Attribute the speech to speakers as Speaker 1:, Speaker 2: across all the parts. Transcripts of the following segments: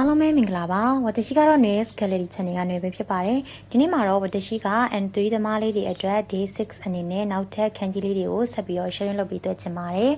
Speaker 1: အားလုံးပဲမင်္ဂလာပါဝတရှိကတော့ News Gallery Channel ကနေပဲဖြစ်ပါတယ်ဒီနေ့မှာတော့ဝတရှိက N3 သမားလေးတွေအတွက် Day 6အနေနဲ့နောက်ထပ်ခန်းကြီးလေးတွေကိုဆက်ပြီးတော့ sharing လုပ်ပြီးတွေ့ချင်ပါတယ်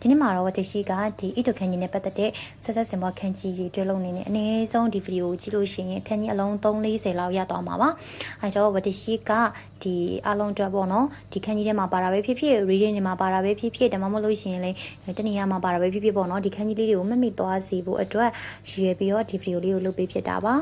Speaker 1: ဒီနေ့မှာတော့ဝတရှိကဒီအီတိုခန်းကြီးနဲ့ပတ်သက်တဲ့ဆက်ဆက်စင်ပေါ်ခန်းကြီးတွေတွဲလုံးနေနဲ့အနည်းဆုံးဒီဗီဒီယိုကိုကြည့်လို့ရှိရင်ခန်းကြီးအလုံး340လောက်ရသွားမှာပါအဲဆိုဝတရှိကဒီအားလုံးအတွက်ပေါ့နော်ဒီခန်းကြီးထဲမှာပါတာပဲဖြစ်ဖြစ် reading တွေမှာပါတာပဲဖြစ်ဖြစ်ဒါမှမဟုတ်လို့ရှိရင်လေတနည်းအားမှာပါတာပဲဖြစ်ဖြစ်ပေါ့နော်ဒီခန်းကြီးလေးတွေကိုမမိသွားစေဖို့အတွက်ရည်ရွယ်ပြီးတော့ဒီဗီဒီယိုလေးကိုလုပ်ပေးဖြစ်တာပါ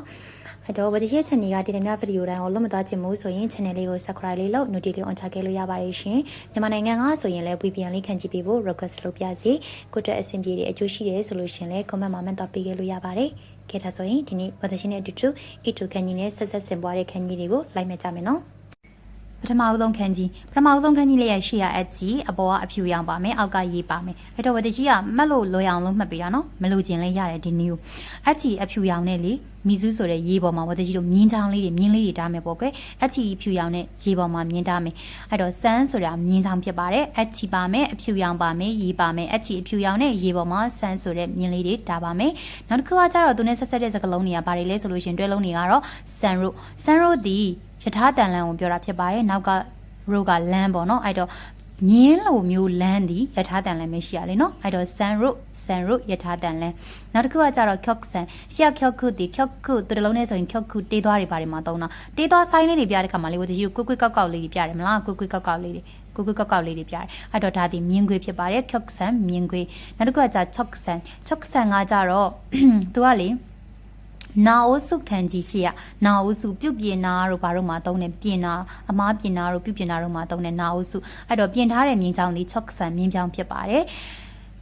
Speaker 1: အဲ့တော့ဗတိရဲ့ channel ကဒီနေ့မြဗီဒီယိုတိုင်းကိုလုံးမသွားချင်ဘူးဆိုရင် channel လေးကို subscribe လေးလုပ် notification on ချခဲ့လို့ရပါတယ်ရှင်မြန်မာနိုင်ငံကဆိုရင်လည်း VPN လေးခံကြည့်ပေးဖို့ request လုပ်ပြစီကိုယ့်အတွက်အဆင်ပြေတဲ့အကျိုးရှိတယ်ဆိုလို့ရှင်လည်း comment မှာမှတ်တော့ပေးခဲ့လို့ရပါတယ်ခဲ့တာဆိုရင်ဒီနေ့ဗတိရှင်နဲ့အတူတူအတူခန်းကြီးနဲ့ဆက်ဆက်ဆင်ပွားတဲ့ခန်းကြီးတွေကိုလိုက်မဲ့ကြမယ်နော်
Speaker 2: ပထမအဆုံးခန်းကြီးပထမအဆုံးခန်းကြီးလေးရဲ့ရှေ့ရအက်ကြီးအပေါ်ကအဖြူရောင်ပါမယ်အောက်ကရေးပါမယ်အဲ့တော့ဝတကြီးကမှတ်လို့လွယ်အောင်လို့မှတ်ပေးတာနော်မလို့ခြင်းလေးရတယ်ဒီနည်းကိုအက်ကြီးအဖြူရောင်နဲ့လေမီစုဆိုတဲ့ရေးပေါ်မှာဝတကြီးတို့မြင်းချောင်းလေးတွေမြင်းလေးတွေတားမယ်ပေါ့ကွယ်အက်ကြီးအဖြူရောင်နဲ့ရေးပေါ်မှာမြင်းတားမယ်အဲ့တော့စမ်းဆိုတာမြင်းချောင်းဖြစ်ပါတယ်အက်ကြီးပါမယ်အဖြူရောင်ပါမယ်ရေးပါမယ်အက်ကြီးအဖြူရောင်နဲ့ရေးပေါ်မှာစမ်းဆိုတဲ့မြင်းလေးတွေတားပါမယ်နောက်တစ်ခုကကျတော့သူနဲ့ဆက်ဆက်တဲ့စကားလုံးတွေကဘာတွေလဲဆိုလို့ရှင်တွဲလုံးတွေကတော့ဆန်ရိုဆန်ရိုဒီ ယထာတန်လန်ကိုပြောတာဖြစ်ပါတယ်နောက်က road ကလမ်းပေါ့နော်အဲ့တော့မြင်းလိုမျိုးလမ်းဒီယထာတန်လမ်းမရှိရလေနော်အဲ့တော့ sun road sun road ယထာတန်လမ်းနောက်တစ်ခုကကြတော့ kyok san ရှေ့ kyok ku ဒီ kyok ku တူတလုံးနဲ့ဆိုရင် kyok ku တေးသွားတွေပါတယ်မှာသုံးတာတေးသွားဆိုင်လေးတွေပြတဲ့ခါမှာလေဝတကြီးကိုကွကွကောက်ကောက်လေးတွေပြတယ်မလားကွကွကောက်ကောက်လေးတွေကိုကွကောက်ကောက်လေးတွေပြတယ်အဲ့တော့ဒါဒီမြင်းခွေဖြစ်ပါတယ် kyok san မြင်းခွေနောက်တစ်ခုကကြ chok san chok san ကကြတော့သူကလေ နာအိုစုခံကြီးရှိရနာအိုစုပြုတ်ပြင်နာတို့ဘာတို့မှာတုံးတယ်ပြင်နာအမားပြင်နာတို့ပြုတ်ပြင်နာတို့မှာတုံးတယ်နာအိုစုအဲ့တော့ပြင်ထားတဲ့မြင်းချောင်းဒီ6ဆန်မြင်းချောင်းဖြစ်ပါတယ်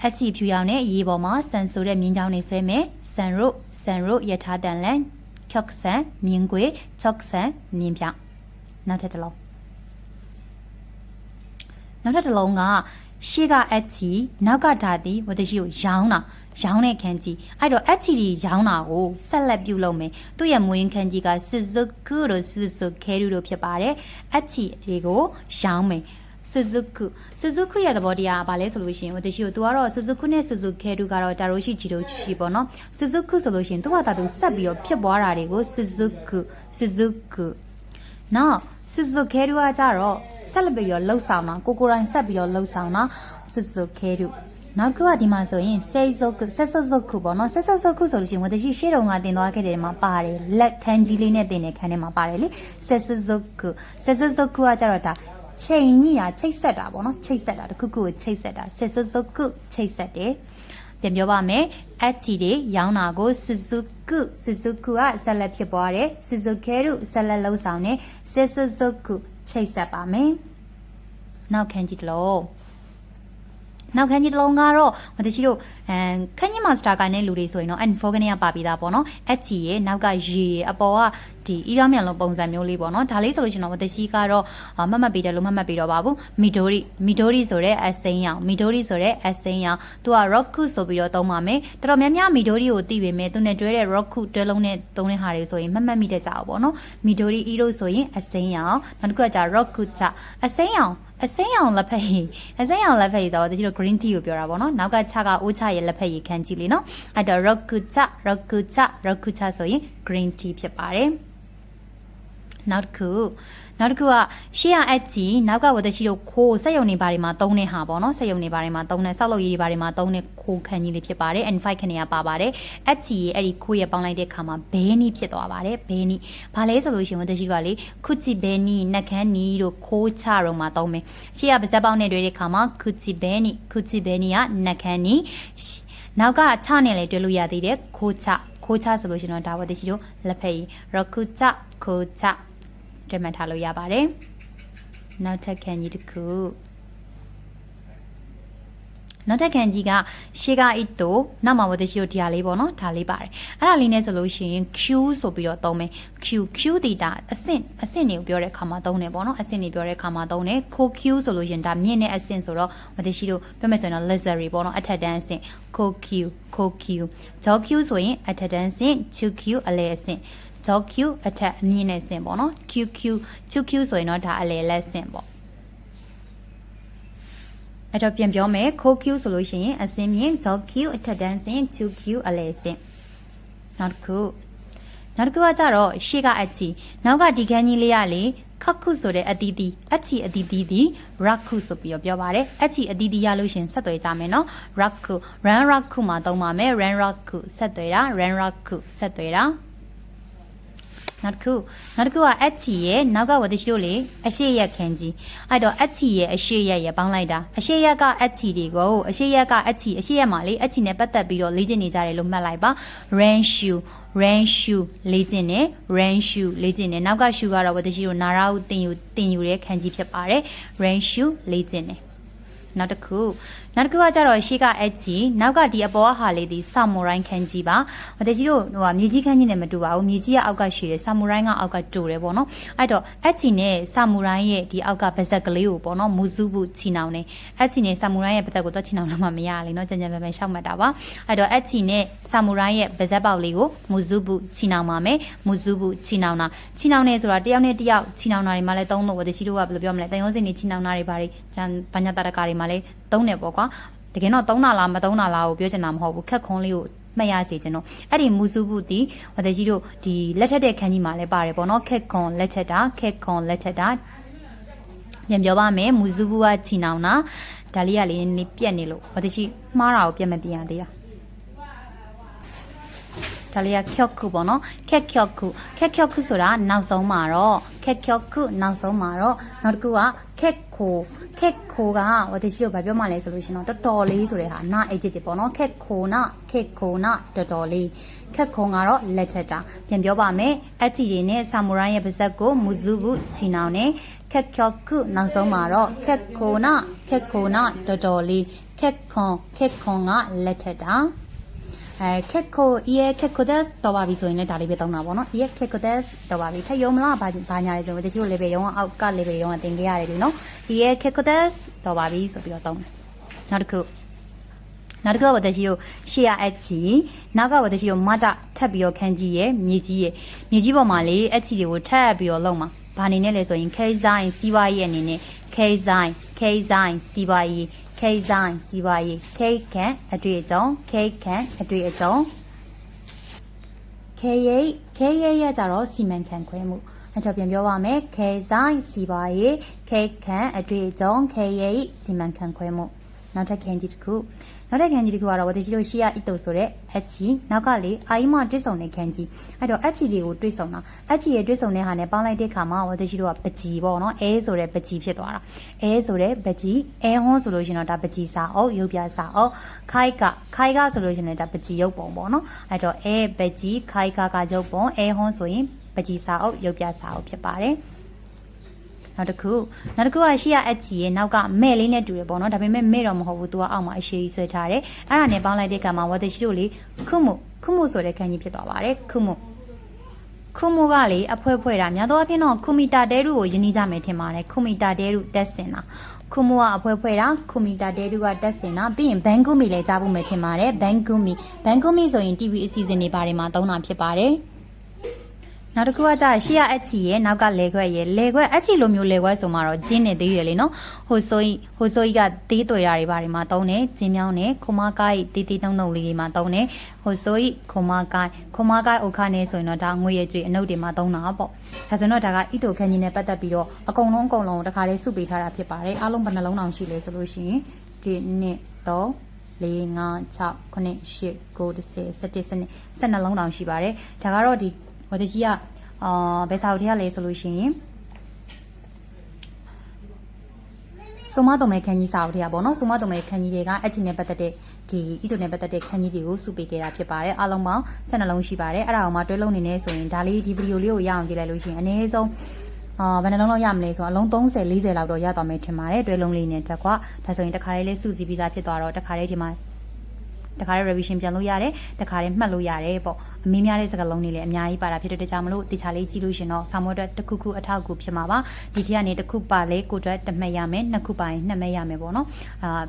Speaker 2: အချီဖြူရောင်နဲ့ရေပေါ်မှာဆန်ဆိုတဲ့မြင်းချောင်းတွေဆွဲမယ်ဆန်ရုတ်ဆန်ရုတ်ယထာတန်လန်ကျောက်ဆန်မြင်းကွေ6ဆန်မြင်းပြောင်နောက်ထပ်တစ်လုံးနောက်ထပ်တစ်လုံးက ရှေ့ကအက်ချီနောက်ကဓာတိဝတရှိကိုရောင်းတာရောင်းတဲ့ခန်းကြီးအဲ့တော့အက်ချီဒီရောင်းတာကိုဆက်လက်ပြုလုပ်မယ်သူ့ရဲ့မွေးခန်းကြီးက Suzuki တို့ Suzuki တို့ဖြစ်ပါတယ်အက်ချီတွေကိုရောင်းမယ် Suzuki Suzuki ရဲ့သဘောတရားကဘာလဲဆိုလို့ရှိရင်ဝတရှိကိုသူကတော့ Suzuki နဲ့ Suzuki တို့ကတော့တာရိုရှိဂျီတို့ရှိပေါ့နော် Suzuki ဆိုလို့ရှိရင်သူ့ဟာတာသူဆက်ပြီးတော့ဖြစ်ပွားတာတွေကို Suzuki Suzuki နောက် စစ်စုခဲတူကကြတော့ဆက်လက်ပြီးတော့လှုပ်ဆောင်တာကိုကိုရိုင်းဆက်ပြီးတော့လှုပ်ဆောင်တာစစ်စုခဲတူနောက်တစ်ခုကဒီမှာဆိုရင်စေစုတ်ဆက်စုတ်စုတ်ခုပေါ့နော်ဆက်စုတ်စုတ်ခုဆိုလို့ရှိရင်ဝတရှိရှေ့တုန်းကတင်သွားခဲ့တယ်မှာပါတယ်လက်ခန်းကြီးလေးနဲ့တင်တဲ့ခန်းထဲမှာပါတယ်လေဆက်စုတ်စုတ်ခုဆက်စုတ်စုတ်ခုကကြတော့ဒါချိန်ညိတာချိတ်ဆက်တာပေါ့နော်ချိတ်ဆက်တာတခုခုကိုချိတ်ဆက်တာဆက်စုတ်စုတ်ခုချိတ်ဆက်တယ် ပြန်ပြောပါမယ်အက်ချီတွေရောင်းတာကို Suzuki Suzuki ကဆက်လက်ဖြစ်ပွားတယ် Suzuki တို့ဆက်လက်လှုပ်ဆောင်တယ် Suzuki ချိတ်ဆက်ပါမယ်နောက်ခန်းကြီးတစ်လုံးနောက်ခန်းကြီးတစ်လုံးကတော့မတရှိတို့ အဲခန်းကြီးမာစတာကနဲ့လူတွေဆိုရင်တော့ N4 ကနေကပါပြီးသားပေါ့နော်အက်ချီရဲ့နောက်ကရေအပေါ်ကဒီအီရမြန်လုံးပုံစံမျိုးလေးပေါ့နော်ဒါလေးဆိုလို့ရှိရင်တော့မတရှိကတော့မတ်မတ်ပေးတယ်လို့မတ်မတ်ပေးတော့ပါဘူးမီဒိုရီမီဒိုရီဆိုတဲ့အစိမ်းရောင်မီဒိုရီဆိုတဲ့အစိမ်းရောင်သူက Roku ဆိုပြီးတော့သုံးပါမယ်တော်တော်များများမီဒိုရီကိုသိပေမဲ့သူနဲ့တွဲတဲ့ Roku တွဲလုံးနဲ့သုံးတဲ့ဟာတွေဆိုရင်မတ်မတ်မိတတ်ကြအောင်ပေါ့နော်မီဒိုရီအီရိုဆိုရင်အစိမ်းရောင်နောက်တစ်ခုကじゃ Roku ကြအစိမ်းရောင်အစိမ်းရောင်လက်ဖက်ရည်အစိမ်းရောင်လက်ဖက်ရည်ဆိုတော့တချို့ green tea ကိုပြောတာပေါ့နော်နောက်ကချကအိုးချရဲ့လက်ဖက်ရည်ခန်းကြည့်လေနော်အဲ့တော့ rokucha rokucha rokucha ဆိုရင် green tea ဖြစ်ပါတယ် နောက်တစ်ခုနောက်တစ်ခုကရှေ့ကအက်ကြီးနောက်ကဝတရှိတို့ခိုးစက်ရုံနေဘာတွေမှာတုံးတဲ့ဟာပေါ့နော်စက်ရုံနေဘာတွေမှာတုံးတဲ့ဆောက်လုပ်ရေးတွေဘာတွေမှာတုံးတဲ့ခိုးခန်းကြီးလေးဖြစ်ပါတယ် N5 ခဏရပါပါတယ်အက်ကြီးရဲ့အဲ့ဒီခိုးရပေါင်းလိုက်တဲ့ခါမှာဘဲနီးဖြစ်သွားပါတယ်ဘဲနီးဘာလဲဆိုလို့ရှိရင်ဝတရှိတို့ကလေခုချီဘဲနီးနှက်ခမ်းနီးတို့ခိုးချတော့မှာတုံးမယ်ရှေ့ကပါဇက်ပေါင်းနဲ့တွေ့တဲ့ခါမှာခုချီဘဲနီးခုချီဘဲနီးကနှက်ခမ်းနီးနောက်ကချနဲ့လည်းတွေ့လို့ရသေးတယ်ခိုးချခိုးချဆိုလို့ရှိရင်တော့ဒါဝတရှိတို့လက်ဖက်ရည်ရခုချခိုးချ တွေ့မှတ်ထားလို့ရပါတယ်။နောက်ထပ်ခန်းကြီးတစ်ခုနောက်ထပ်ခန်းကြီးကရှေကအစ်တိုနောက်မှာဝတ်ရှိတို့ဒီဟာလေးပေါ့နော်ဒါလေးပါတယ်အဲ့ဒါလေးနဲ့ဆိုလို့ရှိရင် Q ဆိုပြီးတော့သုံးမယ် Q Q တီတာအဆင့်အဆင့်တွေကိုပြောတဲ့အခါမှာသုံးတယ်ပေါ့နော်အဆင့်တွေပြောတဲ့အခါမှာသုံးတယ်ခို Q ဆိုလို့ရှိရင်ဒါမြင့်တဲ့အဆင့်ဆိုတော့ဝတ်ရှိတို့ပြောမယ်ဆိုရင်တော့ luxury ပေါ့နော်အထက်တန်းအဆင့်ခို Q ခို Q ဂျော Q ဆိုရင်အထက်တန်းအဆင့် 2Q အလဲအဆင့် ဂျော Q အထက်အမြင့်နဲ့ဆင့်ပေါ့နော် QQ 2Q ဆိုရင်တော့ဒါအလဲလက်ဆင့်ပေါ့အဲ့တော့ပြန်ပြောမယ်ခိုး Q ဆိုလို့ရှိရင်အစင်းမြင့်ဂျော Q အထက်တန်းဆင့် 2Q အလဲဆင့်နောက်တစ်ခုနောက်တစ်ခုကကြတော့ရှေ့ကအချီနောက်ကဒီခန်းကြီးလေးကလေခက်ခုဆိုတဲ့အတီးတီးအချီအတီးတီးဒီရက်ခုဆိုပြီးတော့ပြောပါတယ်အချီအတီးတီးရလို့ရှရင်ဆက်သွယ်ကြမယ်နော်ရက်ခု run ရက်ခုမှာသုံးပါမယ် run ရက်ခုဆက်သွယ်တာ run ရက်ခုဆက်သွယ်တာ နောက်တစ်ခုနောက်တစ်ခုကအက်ချီရဲ့နောက်ကဝတရှိတို့လေအရှိရက်ခန်းကြီးအဲ့တော့အက်ချီရဲ့အရှိရက်ရဲ့ပေါင်းလိုက်တာအရှိရက်ကအက်ချီတွေကိုအရှိရက်ကအက်ချီအရှိရက်မှာလေအက်ချီနဲ့ပတ်သက်ပြီးတော့လေ့ကျင့်နေကြတယ်လို့မှတ်လိုက်ပါ rain shoe rain shoe လေ့ကျင့်တယ် rain shoe လေ့ကျင့်တယ်နောက်က shoe ကတော့ဝတရှိတို့နာရာကိုတင်ယူတင်ယူတဲ့ခန်းကြီးဖြစ်ပါတယ် rain shoe လေ့ကျင့်တယ် နောက်တစ်ခုနောက်တစ်ခုကကြတော့ရှေ့ကအက်ကြီးနောက်ကဒီအပေါ်ကဟာလေးဒီဆာမူရိုင်းခန်းကြီးပါဝတကြီးတို့ဟိုကမြေကြီးခန်းကြီးနဲ့မတူပါဘူးမြေကြီးကအောက်ကရှည်တယ်ဆာမူရိုင်းကအောက်ကတူတယ်ပေါ့နော်အဲ့တော့အက်ကြီးနဲ့ဆာမူရိုင်းရဲ့ဒီအောက်ကဗဇက်ကလေးကိုပေါ့နော်မူစုဘူးချီနောင်နေအက်ကြီးနဲ့ဆာမူရိုင်းရဲ့ဗဇက်ကိုတော့ချီနောင်လို့မှမရလေနော်ကြံကြံပဲပဲရှောက်မှတ်တာပါအဲ့တော့အက်ကြီးနဲ့ဆာမူရိုင်းရဲ့ဗဇက်ပေါက်လေးကိုမူစုဘူးချီနောင်ပါမယ်မူစုဘူးချီနောင်တာချီနောင်နေဆိုတာတယောက်နဲ့တယောက်ချီနောင်တာတွေမှလည်းသုံးလို့ဝတကြီးတို့ကဘယ်လိုပြောမလဲတန်ရုံးစင်နေချီနောင်တာတွေဘာတွေဂျန်ပညာတရကာတွေမှလည်းသုံးတယ်ပေါ့ကွာတကယ်တော့သုံးတာလားမသုံးတာလားကိုပြောချင်တာမဟုတ်ဘူးခက်ခွန်းလေးကိုမှတ်ရစေချင်တော့အဲ့ဒီမူစုဘူးဒီဝတကြီးတို့ဒီလက်ထက်တဲ့ခန်းကြီးမှာလည်းပါတယ်ပေါ့နော်ခက်ခွန်လက်ထက်တာခက်ခွန်လက်ထက်တာပြန်ပြောပါမယ်မူစုဘူးကချီနောင်တာဒါလေးကလေးနေပြက်နေလို့ဝတကြီးမှားတာကိုပြက်မပြရသေးတာ ဒါလေးကခက်ခုပေါ့နော်ခက်ခက်ခုခက်ခက်ခုဆိုတာနောက်ဆုံးမှာတော့ခက်ခက်ခုနောက်ဆုံးမှာတော့နောက်တစ်ခုကခက်ခိုခက်ခိုကဝတရှိကိုဗာပြောမှလဲဆိုလို့ရှင်တော့တော်တော်လေးဆိုတဲ့ဟာနာအေဂျစ်ဂျစ်ပေါ့နော်ခက်ခိုနာခက်ခိုနာတော်တော်လေးခက်ခုံကတော့လက်ချက်တာပြန်ပြောပါမယ်အက်ချီတွေနဲ့ဆာမူရိုင်းရဲ့ပါဇက်ကိုမူဇူဘူးချီနောင်နဲ့ခက်ကျော်ခုနောက်ဆုံးမှာတော့ခက်ခိုနာခက်ခိုနာတော်တော်လေးခက်ခွန်ခက်ခွန်ကလက်ချက်တာ အဲခက်ခို EA ခက်ခိုဒက်တော့ပါပြီဆိုရင်လည်းဒါလေးပဲတောင်းတာပေါ့နော် EA ခက်ခိုဒက်တော့ပါပြီထပ်ရုံမလားဘာဘာညာလဲဆိုတော့တချို့ level ရုံးအောက်က level ရုံးကတင်ခဲ့ရတယ်လေနော် EA ခက်ခိုဒက်တော့ပါပြီဆိုပြီးတော့တောင်းတယ်နောက်တစ်ခုနောက်တစ်ခုကဝတရှိတို့ရှေ့ရအချီနောက်ကဝတရှိတို့မတ်တထပ်ပြီးတော့ခန်းကြီးရဲ့မြေကြီးရဲ့မြေကြီးပေါ်မှာလေအချီတွေကိုထပ်ပြီးတော့လုံမှာဘာအနေနဲ့လဲဆိုရင် K design စီးပွားရေးအနေနဲ့ K design K design စီးပွားရေး K design စီးပွားရေး K ခန့်အတွေ့အကြုံ K ခန့်အတွေ့အကြုံ K ရိတ် K ရိတ်ရကြတော့စီမံခန့်ခွဲမှုအကြောင်းပြန်ပြောပါမယ် K design စီးပွားရေး K ခန့်အတွေ့အကြုံ K ရိတ်စီမံခန့်ခွဲမှုနောက်ထပ်ခန်းကြီးတစ်ခု နောက်တဲ့ခန်းကြီးတစ်ခုကတော့ဝတိရှိလို့ရှိရအစ်တုဆိုတဲ့အက်ချီနောက်ကလေအာယီမတွစ်ဆုံတဲ့ခန်းကြီးအဲ့တော့အက်ချီလေးကိုတွစ်ဆုံတာအက်ချီရဲ့တွစ်ဆုံတဲ့ဟာနဲ့ပေါင်းလိုက်တဲ့ခါမှာဝတိရှိတို့ကပကြီးပေါ့နော်အဲဆိုတဲ့ပကြီးဖြစ်သွားတာအဲဆိုတဲ့ပကြီးအဲဟွန်းဆိုလို့ရှိရင်တော့ဒါပကြီးစာအုပ်ရုပ်ပြစာအုပ်ခိုက်ကခိုက်ကဆိုလို့ရှိရင်ဒါပကြီးရုပ်ပုံပေါ့နော်အဲ့တော့အဲပကြီးခိုက်ကကရုပ်ပုံအဲဟွန်းဆိုရင်ပကြီးစာအုပ်ရုပ်ပြစာအုပ်ဖြစ်ပါတယ် နောက်တစ်ခုနောက်တစ်ခုကရှေ့ကအက်ချီရဲ့နောက်ကမဲ့လေးနဲ့တူတယ်ပေါ့နော်ဒါပေမဲ့မဲ့တော့မဟုတ်ဘူးသူကအောက်မှာအရှိကြီးဆွဲထားတယ်အဲ့ဒါနဲ့ပေါင်းလိုက်တဲ့ကံမှာဝတ်တရှိတို့လေခုမှုခုမှုဆိုတဲ့ခန်းကြီးဖြစ်သွားပါတယ်ခုမှုခုမှုကလေအဖွဲဖွဲတာများသောအားဖြင့်တော့ခုမီတာတဲရုကိုယဉ်နေကြမယ်ထင်ပါတယ်ခုမီတာတဲရုတက်စင်တာခုမှုကအဖွဲဖွဲတာခုမီတာတဲရုကတက်စင်တာပြီးရင်ဘန်ကူမီလည်းကြားဖို့မယ်ထင်ပါတယ်ဘန်ကူမီဘန်ကူမီဆိုရင် TV အစီအစဉ်တွေပါတယ်မှာသုံးတာဖြစ်ပါတယ် နောက်တစ်ခုကကြာရှေ့ကအချီရဲ့နောက်ကလေခွက်ရဲ့လေခွက်အချီလိုမျိုးလေခွက်ဆိုမှတော့ကျင်းနေသေးတယ်လေနော်ဟိုဆိုဟိုဆိုကြီးကသေးတွေ့တာတွေဘာတွေမှာတုံးတယ်ကျင်းမြောင်းတယ်ခုမကိုက်တီးတီးနှုံနှုံလေးတွေမှာတုံးတယ်ဟိုဆိုကြီးခုမကိုက်ခုမကိုက်ဥခနဲ့ဆိုရင်တော့ဒါငွေရကျွေအနုပ်တွေမှာတုံးတာပေါ့ဒါဆိုတော့ဒါကဣတိုခန်းကြီးနဲ့ပတ်သက်ပြီးတော့အကုန်လုံးအကုန်လုံးတခါလေးစုပေးထားတာဖြစ်ပါတယ်အားလုံးဘယ်နှလုံးတောင်ရှိလဲဆိုလို့ရှိရင်ဒီနှစ်တော့4 5 6 9 10 9 10 11 12လုံးတောင်ရှိပါတယ်ဒါကတော့ဒီ ဝတကြီးကအာဘယ်စာအုပ်ထဲကလဲဆိုလို့ရှိရင်ဆိုမတော်မဲခန်းကြီးစာအုပ်ထဲကပေါ့နော်ဆိုမတော်မဲခန်းကြီးတွေကအချင်းနဲ့ပတ်သက်တဲ့ဒီဣတုနဲ့ပတ်သက်တဲ့ခန်းကြီးတွေကိုစုပေးခဲ့တာဖြစ်ပါတယ်အားလုံးပေါင်း12လုံးရှိပါတယ်အဲ့ဒါအောင်မှတွဲလုံးနေနေဆိုရင်ဒါလေးဒီဗီဒီယိုလေးကိုရအောင်ကြည့်လိုက်လို့ရှိရင်အနည်းဆုံးအာဘယ်နှလုံးလောက်ရမလဲဆိုတော့အလုံး30 40လောက်တော့ရသွားမယ်ထင်ပါတယ်တွဲလုံးလေးနဲ့တက်ကွာဒါဆိုရင်တစ်ခါလေးလေးစုစည်းပြီးသားဖြစ်သွားတော့တစ်ခါလေးဒီမှာ တခါလေး revision ပြန်လို့ရတယ်တခါလေးမှတ်လို့ရတယ်ပေါ့အမင်းများတဲ့စကားလုံးတွေလည်းအများကြီးပါတာဖြစ်တဲ့ကြောင့်မလို့တခြားလေးကြည့်လို့ရှင်တော့ဆောင်းမွတ်တစ်ခုခုအထောက်အကူဖြစ်မှာပါဒီထက်ကနေတစ်ခုပါလေကိုအတွက်တစ်မှတ်ရမယ်နှစ်ခုပါရင်နှစ်မှတ်ရမယ်ပေါ့နော်အာ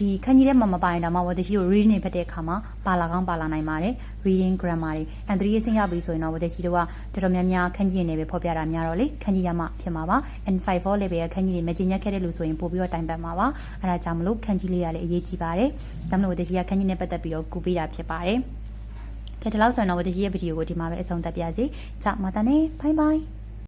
Speaker 2: ဒီခန်းကြီးထဲမှာမပါရင်ဒါမှမဟုတ်တရှိကို reading နေဖတ်တဲ့အခါမှာပါလာကောင်းပါလာနိုင်ပါတယ် reading grammar တွေ and 3ရေးဆင်းရပြီဆိုရင်တော့တရှိတို့ကတော်တော်များများခန်းကြီးနေပဲဖော်ပြတာများတော့လေခန်းကြီးရမှဖြစ်မှာပါ and 5 for level ကခန်းကြီးတွေမကျင်ညက်ခဲ့တဲ့လို့ဆိုရင်ပို့ပြီးတော့တိုင်ပတ်မှာပါအဲဒါကြောင့်မလို့ခန်းကြီးလေးရလည်းအရေးကြီးပါတယ်ဒါမှမဟုတ်တရှိကခန်းကြီးနဲ့ပတ်သက်ပြီးတော့ကူပေးတာဖြစ်ပါတယ်ကဲဒီလောက်ဆိုရင်တော့တရှိရဲ့ဗီဒီယိုကိုဒီမှာပဲအဆုံးသတ်ပါရစေကြာမတန်နေ bye bye